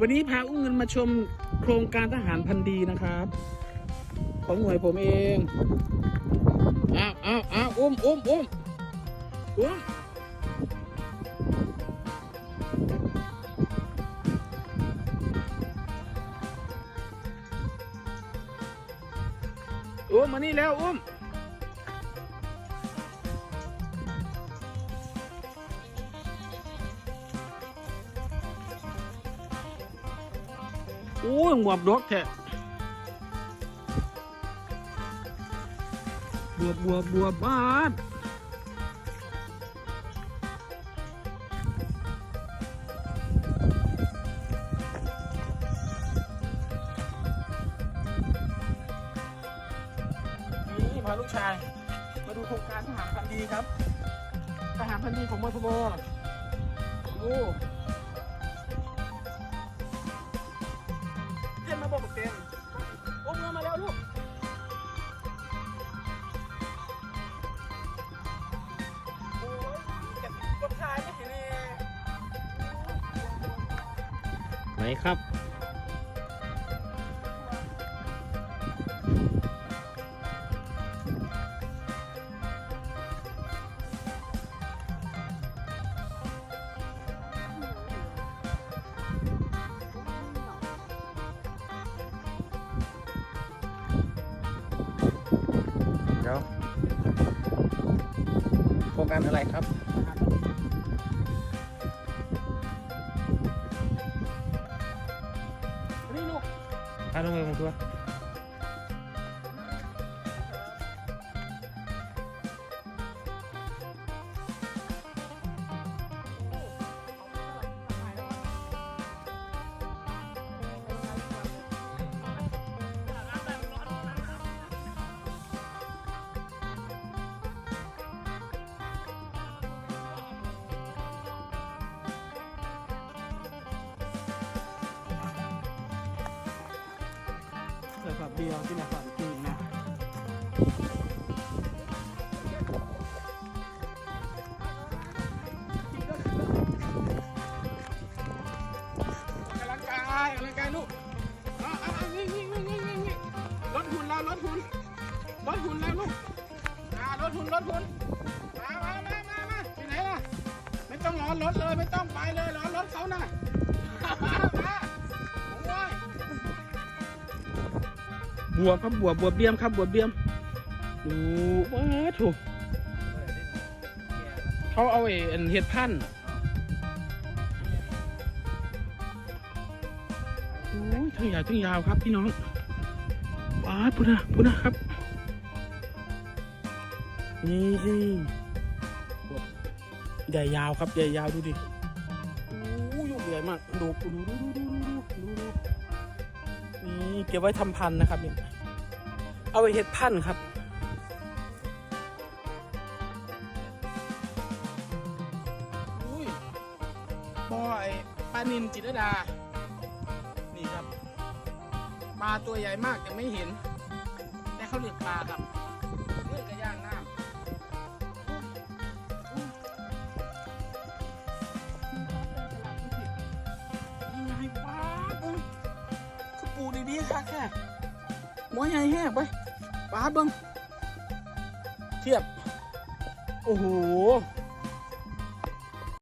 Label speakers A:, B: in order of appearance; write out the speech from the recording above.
A: วันนี้พาอุ้งเงินมาชมโครงการทหารพันธ์ดีนะครับ ของหน่วยผมเองอ้าวอ้าวอ้าวอุ้มอุ้มอุ้มอุ้มอุ้มมานี่แล้วอุ้ม โอ้ยหมวบดกแท้บวบบวบบวบบาดนี่พาลูกชาย มาดูโครงการทหารพันธีครับ ทหารพันธีของมทบโอ้
B: ครับ เดี๋ยวโครงการอะไรครับ 还能为我们喝
A: เสิร์ฟแบบเดียวที่มาฝันจริงนะกำลังกายกำลังกายลูกเอาเอาเอานี่นี่นี่นี่นี่นี่ลดหุ่นแล้วลดหุ่นลดหุ่นแล้วลูกอ่าลดหุ่นลดหุ่นมามามามามาที่ไหนล่ะไม่ต้องรอนรถเลยไม่ต้องไปเลยรอนรถเขาน่ะ บวครับบวบบวเบี้ยมครับบวเบี้ยมโอ้โหถูกเขาเอาไอ้เห็ดพันธุ์โอ้ยทั้งใหญ่ทั้งยาวครับพี่น้องว้าพุ่นนะพุ่นนะครับนี่ใหญ่ยาวครับใหญ่ยาวดูดิโอ้ยใหญ่มากดูดูดูดูดูดูดู นี่เก็บไว้ทำพันธุ์นะครับนี่เอาไปเห็ดพันธุ์ครับอุ้ยบอยปลานินจิตรดา นี่ครับปลาตัวใหญ่มากแต่ไม่เห็น แต่เขาเรียกปลาครับ นี้ค่ะแค่หมอใหญ่แห้ไปปลาเบิ้งเทียบ โอ้โห